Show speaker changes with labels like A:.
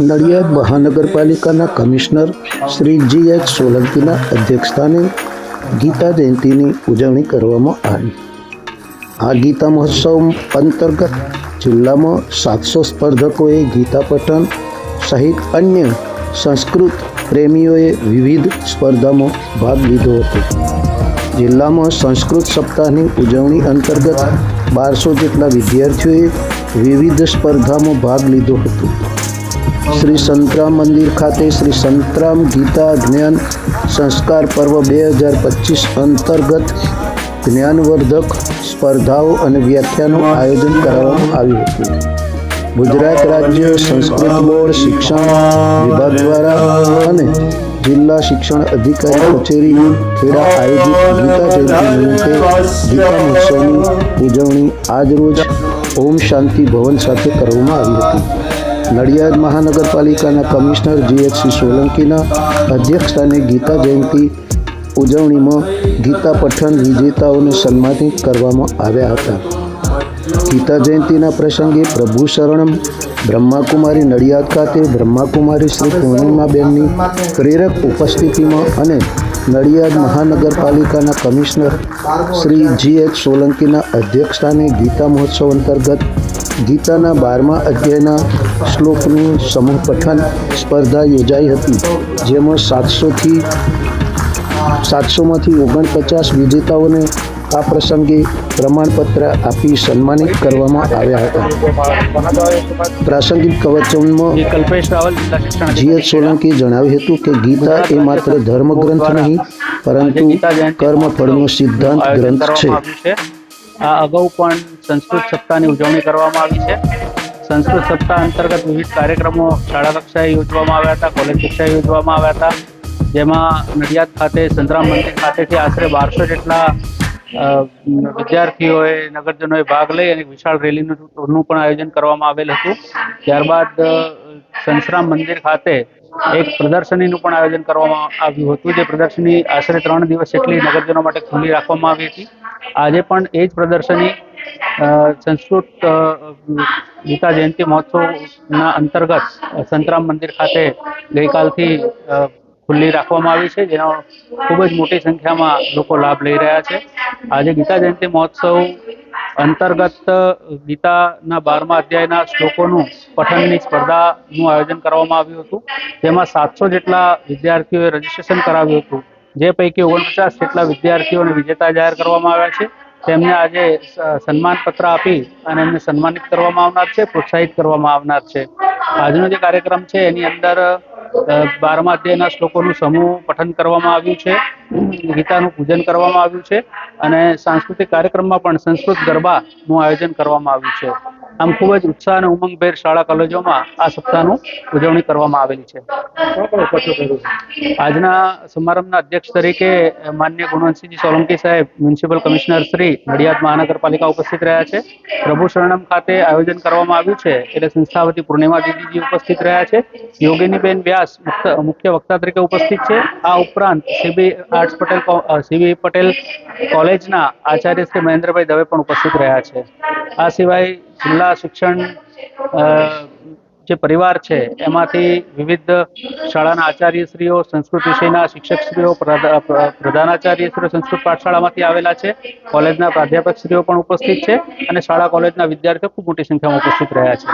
A: નડિયાદ મહાનગરપાલિકાના commissioner Shri G H સોલંકીના અધ્યક્ષસ્થાને ગીતા જયંતિની ઉજવણી કરવામાં આવી. આ ગીતા મહોત્સવ અંતર્ગત જિલ્લામાં સાતસો સ્પર્ધકોએ ગીતા પઠન સહિત અન્ય સંસ્કૃત પ્રેમીઓએ વિવિધ સ્પર્ધામાં ભાગ લીધો હતો. જિલ્લામાં સંસ્કૃત સપ્તાહની ઉજવણી અંતર્ગત બારસો જેટલા વિદ્યાર્થીઓએ વિવિધ સ્પર્ધામાં ભાગ લીધો હતો. શ્રી સંતરામ મંદિર ખાતે શ્રી સંતરામ ગીતા જ્ઞાન સંસ્કાર પર્વ બે હજાર પચીસ અંતર્ગત જ્ઞાનવર્ધક સ્પર્ધાઓ અને વ્યાખ્યાનું આયોજન કરવામાં આવ્યું હતું. ગુજરાત રાજ્ય સંસ્કૃત બોર્ડ શિક્ષણ વિભાગ દ્વારા અને જિલ્લા શિક્ષણ અધિકારી કચેરી ખેડા આયોજિત ગીતા જયંતિ ગીતા મહોત્સવની ઉજવણી આજરોજ ઓમ શાંતિ ભવન સાથે કરવામાં આવી હતી. નડિયાદ મહાનગરપાલિકાના કમિશનર જીએચસી સોલંકીના અધ્યક્ષસ્થાને ગીતા જયંતિ ઉજવણીમાં ગીતા પઠન વિજેતાઓને સન્માનિત કરવામાં આવ્યા હતા. ગીતા જયંતિના પ્રસંગે પ્રભુ શરણમ બ્રહ્માકુમારી નડિયાદ ખાતે બ્રહ્માકુમારી શ્રી પૂર્ણિમાબેનની પ્રેરક ઉપસ્થિતિમાં અને નડિયાદ મહાનગરપાલિકાના કમિશનર શ્રી જી એચ સોલંકીના અધ્યક્ષસ્થાને ગીતા મહોત્સવ અંતર્ગત ગીતાના બારમા અધ્યાયના શ્લોકનું સમૂહ સ્પર્ધા યોજાઈ હતી, જેમાં સાતસોથી સાતસોમાંથી ઓગણપચાસ વિજેતાઓને આ પ્રસંગે પ્રમાણપત્ર આપી સન્માનિત કરવામાં આવ્યા હતા. પ્રાસંગિક કવચનમાં
B: જે કલ્પેશ રાવલ જિલ્લા શિક્ષણ
A: જી એચ સોલંકી જણાવ્યું હતું કે ગીતા એ માત્ર ધર્મગ્રંથ નહીં, પરંતુ કર્મફળનો સિદ્ધાંત ગ્રંથ છે.
B: આ અગાઉ પણ સંસ્કૃત સપ્તાહની ઉજવણી કરવામાં આવી છે. સંસ્કૃત સપ્તાહ અંતર્ગત વિવિધ કાર્યક્રમો શાળા કક્ષાએ યોજવામાં આવ્યા હતા, કોલેજ કક્ષાએ યોજવામાં આવ્યા હતા. જેમાં નડિયાદ ખાતે, સંતરામ મંદિર ખાતેથી આશરે બારસો જેટલા વિદ્યાર્થીઓએ, નગરજનોએ ભાગ લઈ અને વિશાળ રેલીનું પણ આયોજન કરવામાં આવેલ હતું. ત્યારબાદ સંતરામ મંદિર ખાતે એક પ્રદર્શનીનું પણ આયોજન કરવામાં આવ્યું હતું. જે પ્રદર્શની આશરે ત્રણ દિવસ જેટલી નગરજનો માટે ખુલ્લી રાખવામાં આવી હતી. આજે પણ એ જ પ્રદર્શની સંસ્કૃત ગીતા જયંતિ મહોત્સવના અંતર્ગત સંતરામ મંદિર ખાતે ગઈકાલથી ખુલ્લી રાખવામાં આવી છે, જેનો ખૂબ જ મોટી સંખ્યામાં લોકો લાભ લઈ રહ્યા છે. આજે ગીતા જયંતિ મહોત્સવ અંતર્ગત ગીતાના બારમા અધ્યાયના શ્લોકોનું પઠનની સ્પર્ધાનું આયોજન કરવામાં આવ્યું હતું. જેમાં સાતસો જેટલા વિદ્યાર્થીઓએ રજીસ્ટ્રેશન કરાવ્યું હતું. જે પૈકી ઓગણપચાસ જેટલા વિદ્યાર્થીઓને વિજેતા જાહેર કરવામાં આવ્યા છે. તેમને આજે સ- સન્માન પત્ર આપી અને એમને સન્માનિત કરવામાં આવનાર છે, પ્રોત્સાહિત કરવામાં આવનાર છે. આજનો જે કાર્યક્રમ છે, એની અંદર બારમા અધ્યાયના શ્લોકોનું સમૂહ પઠન કરવામાં આવ્યું છે, ગીતાનું પૂજન કરવામાં આવ્યું છે અને સાંસ્કૃતિક કાર્યક્રમમાં પણ સંસ્કૃત ગરબાનું આયોજન કરવામાં આવ્યું છે. આમ ખૂબ જ ઉત્સાહ અને ઉમંગભેર શાળા, કોલેજોમાં આ સપ્તાહનું ઉજવણી કરવામાં આવેલી છે. આજના સમારંભના અધ્યક્ષ તરીકે માન્ય ગુણવંતસિંહજી સોલંકી સાહેબ મ્યુનિસિપલ કમિશનર શ્રી નડિયાદ મહાનગરપાલિકા ઉપસ્થિત રહ્યા છે. પ્રભુ શરણમ ખાતે આયોજન કરવામાં આવ્યું છે. એટલે સંસ્થા વતી પૂર્ણિમા દીદીજી ઉપસ્થિત રહ્યા છે. યોગિનીબેન વ્યાસ મુખ્ય- મુખ્ય વક્તા તરીકે ઉપસ્થિત છે. આ ઉપરાંત CB arts Patel CB Patel કોલેજના આચાર્ય શ્રી મહેન્દ્રભાઈ દવે પણ ઉપસ્થિત રહ્યા છે. આ સિવાય જિલ્લા શિક્ષણ અ, જે પરિવાર છે એમાંથી વિવિધ શાળાના આચાર્યશ્રીઓ સંસ્કૃત વિષયના શિક્ષકશ્રીઓ પ્રધા- પ્ર- પ્રધાનાચાર્યશ્રીઓ સંસ્કૃત પાઠશાળામાંથી આવેલા છે. કોલેજના પ્રાધ્યાપકશ્રીઓ પણ ઉપસ્થિત છે અને શાળા કોલેજના વિદ્યાર્થીઓ ખૂબ મોટી સંખ્યામાં ઉપસ્થિત રહ્યા છે.